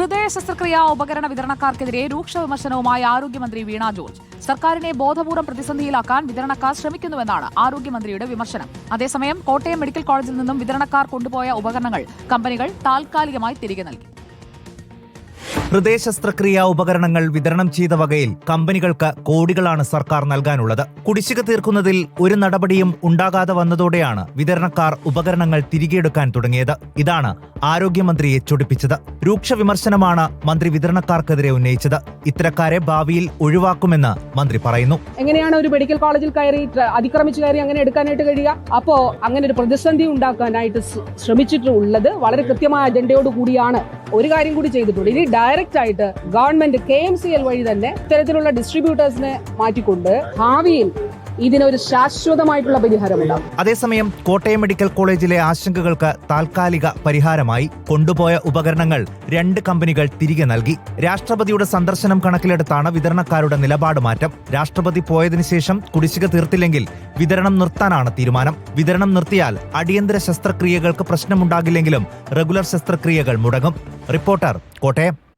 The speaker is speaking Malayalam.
ഹൃദയ ശസ്ത്രക്രിയാ ഉപകരണ വിതരണക്കാർക്കെതിരെ രൂക്ഷ വിമർശനവുമായി ആരോഗ്യമന്ത്രി വീണ ജോർജ്. സർക്കാരിനെ ബോധപൂർവം പ്രതിസന്ധിയിലാക്കാൻ വിതരണക്കാർ ശ്രമിക്കുന്നുവെന്നാണ് ആരോഗ്യമന്ത്രിയുടെ വിമർശനം. അതേസമയം കോട്ടയം മെഡിക്കൽ കോളേജിൽ നിന്നും വിതരണക്കാർ കൊണ്ടുപോയ ഉപകരണങ്ങൾ കമ്പനികൾ താൽക്കാലികമായി തിരികെ നൽകി. ഹൃദയ ശസ്ത്രക്രിയാ ഉപകരണങ്ങൾ വിതരണം ചെയ്ത വകയിൽ കമ്പനികൾക്ക് കോടികളാണ് സർക്കാർ നൽകാനുള്ളത്. കുടിശ്ശിക തീർക്കുന്നതിൽ ഒരു നടപടിയും ഉണ്ടാകാതെ വന്നതോടെയാണ് വിതരണക്കാർ ഉപകരണങ്ങൾ തിരികെയെടുക്കാൻ തുടങ്ങിയത്. ഇതാണ് ആരോഗ്യമന്ത്രിയെ ചൊടിപ്പിച്ചത്. രൂക്ഷ വിമർശനമാണ് മന്ത്രി വിതരണക്കാർക്കെതിരെ ഉന്നയിച്ചത്. ഇത്തരക്കാരെ ഭാവിയിൽ ഒഴിവാക്കുമെന്ന് മന്ത്രി പറയുന്നു. എങ്ങനെയാണ് ഒരു മെഡിക്കൽ കോളേജിൽ കയറി അതിക്രമിച്ചു കയറി അങ്ങനെ എടുക്കാനായിട്ട് കഴിയുക? അപ്പോ അങ്ങനെ ഒരു പ്രതിസന്ധി ഉണ്ടാക്കാനായിട്ട് ശ്രമിച്ചിട്ടുള്ളത് വളരെ കൃത്യമായ അജണ്ടയോട് കൂടിയാണ് ഒരു കാര്യം കൂടി ചെയ്തിട്ടുണ്ട്. ഇനി ഡയറക്റ്റ് ആയിട്ട് government K M C L വഴി തന്നെ ഇത്തരത്തിലുള്ള ഡിസ്ട്രിബ്യൂട്ടേഴ്സിനെ മാറ്റിക്കൊണ്ട് ഭാവിയിൽ ഇതിനൊരു ശാശ്വതമായിട്ടുള്ള പരിഹാരമുണ്ടാകും അതേസമയം കോട്ടയം മെഡിക്കൽ കോളേജിലെ ആശങ്കകൾക്ക് താൽക്കാലിക പരിഹാരമായി കൊണ്ടുപോയ ഉപകരണങ്ങൾ രണ്ട് കമ്പനികൾ തിരികെ നൽകി. രാഷ്ട്രപതിയുടെ സന്ദർശനം കണക്കിലെടുത്താണ് വിതരണക്കാരുടെ നിലപാട് മാറ്റം. രാഷ്ട്രപതി പോയതിനു ശേഷം കുടിശ്ശിക തീർത്തില്ലെങ്കിൽ വിതരണം നിർത്താനാണ് തീരുമാനം. വിതരണം നിർത്തിയാൽ അടിയന്തര ശസ്ത്രക്രിയകൾക്ക് പ്രശ്നമുണ്ടാകില്ലെങ്കിലും റെഗുലർ ശസ്ത്രക്രിയകൾ മുടങ്ങും. റിപ്പോർട്ടർ കോട്ടയം.